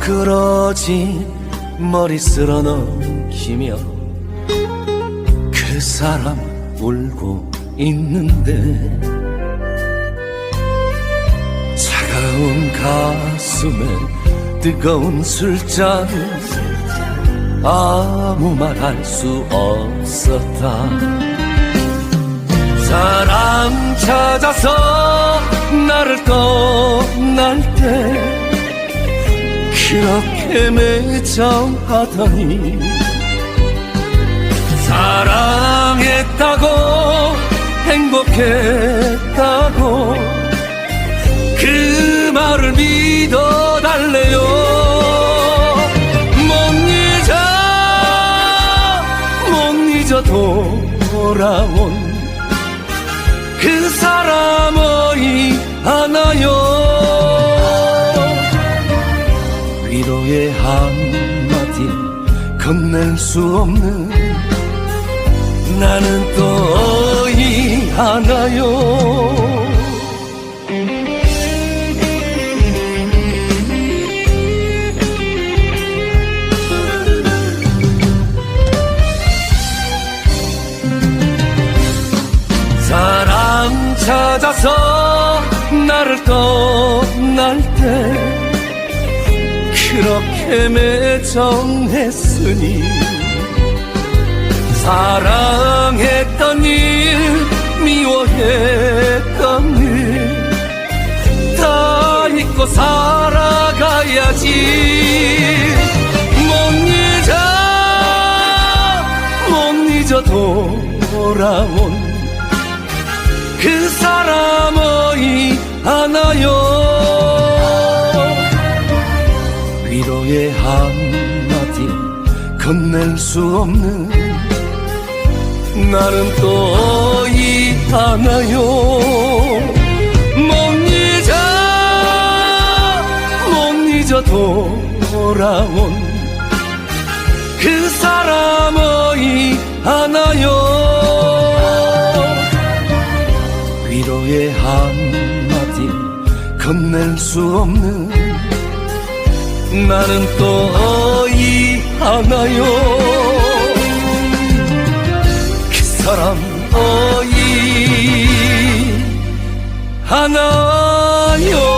쓰러진 머리 쓸어 넘기며 그 사람 울고 있는데 차가운 가슴에 뜨거운 술잔 아무 말 할 수 없었다. 사랑 찾아서 그렇게 매정하더니 사랑했다고 행복했다고 그 말을 믿어달래요. 못 잊어 못 잊어 돌아온 그 사람 위로의 한마디 건넬 수 없는 나는 또 어이 하나요? 사랑 찾아서 나를 떠날 때 그렇게 매정했으니 사랑했던 일 미워했던 일 다 잊고 살아가야지. 못 잊어 못 잊어 돌아온 그 사람 어이 위로의 한마디 건넬 수 없는 나는 또 어이 하나요? 못 잊어 못 잊어 돌아온 그 사람 어이 하나요? 위로의 한마디 건넬 수 없는 나는 또 어이 하나요? 그 사람 어이 하나요